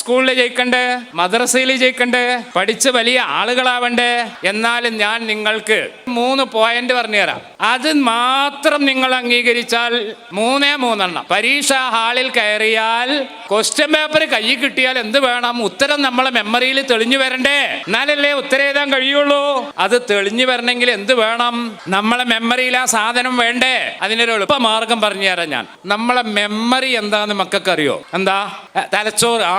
സ്കൂളിൽ ജയിക്കണ്ടേ മദ്രസയിൽ ജയിക്കണ്ടേ പഠിച്ച് വലിയ ആളുകളാവണ്ടേ. എന്നാലും ഞാൻ നിങ്ങൾക്ക് മൂന്ന് പോയിന്റ് പറഞ്ഞുതരാം അത് മാത്രം നിങ്ങൾ അംഗീകരിച്ചാൽ മൂന്നേ മൂന്നെണ്ണം. പരീക്ഷാ ഹാളിൽ കയറിയാൽ ക്വസ്റ്റ്യൻ പേപ്പർ കയ്യിൽ കിട്ടിയാൽ എന്ത് വേണം? ഉത്തരം നമ്മളെ മെമ്മറിയിൽ തെളിഞ്ഞു വരണ്ടേ? എന്നാലല്ലേ ഉത്തരം എഴുതാൻ കഴിയുള്ളൂ? അത് തെളിഞ്ഞു വരണമെങ്കിൽ എന്ത് വേണം? നമ്മളെ മെമ്മറിയിൽ ആ സാധനം വേണ്ടേ? അതിനൊരു എളുപ്പ മാർഗം പറഞ്ഞു തരാം ഞാൻ. നമ്മളെ മെമ്മറി എന്താന്ന് മക്കൾക്ക് അറിയോ എന്താ? തലച്ചോറ്. ആ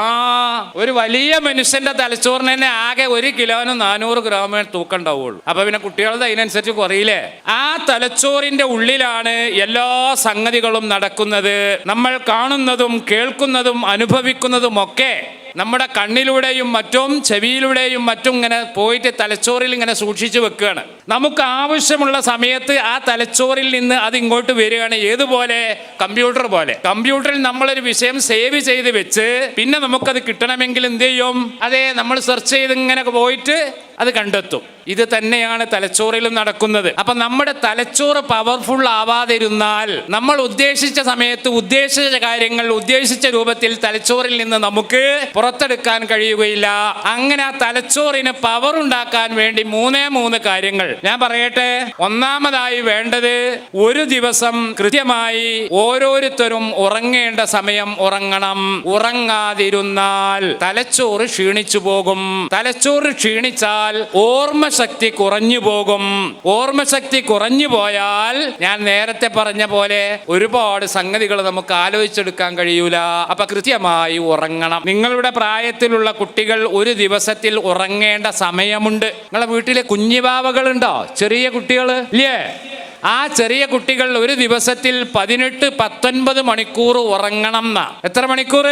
ഒരു വലിയ മനുഷ്യന്റെ തലച്ചോറിന് തന്നെ ആകെ ഒരു കിലോന് നാനൂറ് ഗ്രാമേ തൂക്കം ഉണ്ടാവുള്ളൂ അപ്പൊ പിന്നെ കുട്ടികളുടെ അതിനനുസരിച്ച് കുറയില്ലേ? ആ തലച്ചോറിന്റെ ഉള്ളിലാണ് എല്ലാ സംഗതികളും നടക്കുന്നത്. നമ്മൾ കാണുന്നതും കേൾക്കുന്നതും അനുഭവിക്കുന്നതും ഒക്കെ നമ്മുടെ കണ്ണിലൂടെയും മറ്റും ചെവിയിലൂടെയും മറ്റും ഇങ്ങനെ പോയിട്ട് തലച്ചോറിൽ ഇങ്ങനെ സൂക്ഷിച്ചു വെക്കുകയാണ്. നമുക്ക് ആവശ്യമുള്ള സമയത്ത് ആ തലച്ചോറിൽ നിന്ന് അത് ഇങ്ങോട്ട് വരികയാണ്. ഏതുപോലെ? കമ്പ്യൂട്ടർ പോലെ. കമ്പ്യൂട്ടറിൽ നമ്മളൊരു വിഷയം സേവ് ചെയ്ത് വെച്ച് പിന്നെ നമുക്കത് കിട്ടണമെങ്കിൽ എന്ത് ചെയ്യും? അതെ നമ്മൾ സെർച്ച് ചെയ്ത് ഇങ്ങനെ പോയിട്ട് അത് കണ്ടെത്തും. ഇത് തന്നെയാണ് തലച്ചോറിലും നടക്കുന്നത്. അപ്പൊ നമ്മുടെ തലച്ചോറ് പവർഫുൾ ആവാതിരുന്നാൽ നമ്മൾ ഉദ്ദേശിച്ച സമയത്ത് ഉദ്ദേശിച്ച കാര്യങ്ങൾ ഉദ്ദേശിച്ച രൂപത്തിൽ തലച്ചോറിൽ നിന്ന് നമുക്ക് പുറത്തെടുക്കാൻ കഴിയുകയില്ല. അങ്ങനെ ആ തലച്ചോറിന് പവർ ഉണ്ടാക്കാൻ വേണ്ടി മൂന്നേ മൂന്ന് കാര്യങ്ങൾ ഞാൻ പറയട്ടെ ഒന്നാമതായി വേണ്ടത് ഒരു ദിവസം കൃത്യമായി ഓരോരുത്തരും ഉറങ്ങേണ്ട സമയം ഉറങ്ങണം. ഉറങ്ങാതിരുന്നാൽ തലച്ചോറ് ക്ഷീണിച്ചു പോകും. തലച്ചോറ് ക്ഷീണിച്ചാൽ ഓർമ്മശക്തി കുറഞ്ഞു പോകും. ഓർമ്മശക്തി കുറഞ്ഞു പോയാൽ ഞാൻ നേരത്തെ പറഞ്ഞ പോലെ ഒരുപാട് സംഗതികൾ നമുക്ക് ആലോചിച്ചെടുക്കാൻ കഴിയൂല. അപ്പൊ കൃത്യമായി ഉറങ്ങണം. നിങ്ങളുടെ പ്രായത്തിലുള്ള കുട്ടികൾ ഒരു ദിവസത്തിൽ ഉറങ്ങേണ്ട സമയമുണ്ട്. നിങ്ങളെ വീട്ടിലെ കുഞ്ഞിവാവകളുണ്ടോ ചെറിയ കുട്ടികൾ ഇല്ലേ? ആ ചെറിയ കുട്ടികൾ ഒരു ദിവസത്തിൽ പതിനെട്ട് പത്തൊൻപത് മണിക്കൂർ ഉറങ്ങണം എന്നാ. എത്ര മണിക്കൂർ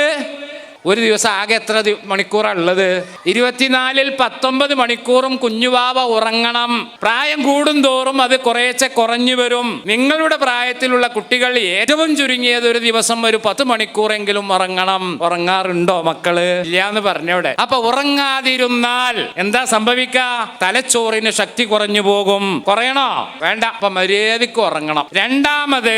ഒരു ദിവസം ആകെ എത്ര മണിക്കൂറാണ് മണിക്കൂറാ ഉള്ളത്? ഇരുപത്തിനാലിൽ പത്തൊമ്പത് മണിക്കൂറും കുഞ്ഞുവാവ ഉറങ്ങണം. പ്രായം കൂടും തോറും അത് കുറേശ്ശെ കുറഞ്ഞു വരും. നിങ്ങളുടെ പ്രായത്തിലുള്ള കുട്ടികൾ ഏറ്റവും ചുരുങ്ങിയത് ഒരു ദിവസം ഒരു പത്ത് മണിക്കൂറെങ്കിലും ഉറങ്ങണം. ഉറങ്ങാറുണ്ടോ മക്കൾ? ഇല്ലാന്ന് പറഞ്ഞവിടെ അപ്പൊ ഉറങ്ങാതിരുന്നാൽ എന്താ സംഭവിക്ക? തലച്ചോറിന് ശക്തി കുറഞ്ഞു പോകും. കുറയണോ? വേണ്ട. അപ്പൊ മര്യാദയ്ക്ക് ഉറങ്ങണം. രണ്ടാമത്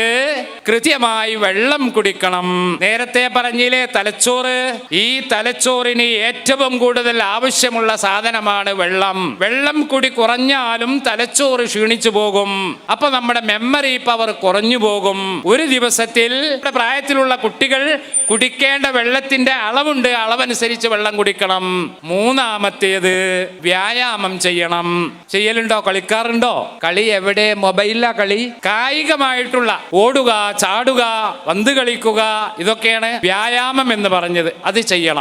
കൃത്യമായി വെള്ളം കുടിക്കണം. നേരത്തെ പറഞ്ഞില്ലേ തലച്ചോറ് ഈ തലച്ചോറിന് ഏറ്റവും കൂടുതൽ ആവശ്യമുള്ള സാധനമാണ് വെള്ളം. വെള്ളം കൂടി കുറഞ്ഞാലും തലച്ചോറ് ക്ഷീണിച്ചു പോകും. അപ്പൊ നമ്മുടെ മെമ്മറി പവർ കുറഞ്ഞു പോകും. ഒരു ദിവസത്തിൽ പ്രായത്തിലുള്ള കുട്ടികൾ കുടിക്കേണ്ട വെള്ളത്തിന്റെ അളവുണ്ട്. അളവനുസരിച്ച് വെള്ളം കുടിക്കണം. മൂന്നാമത്തേത് വ്യായാമം ചെയ്യണം. ചെയ്യലുണ്ടോ? കളിക്കാറുണ്ടോ? കളി എവിടെ? മൊബൈലാ കളി? കായികമായിട്ടുള്ള ഓടുക ചാടുക പന്ത് കളിക്കുക ഇതൊക്കെയാണ് വ്യായാമം എന്ന് പറഞ്ഞത്. അത് ചെയ്യണം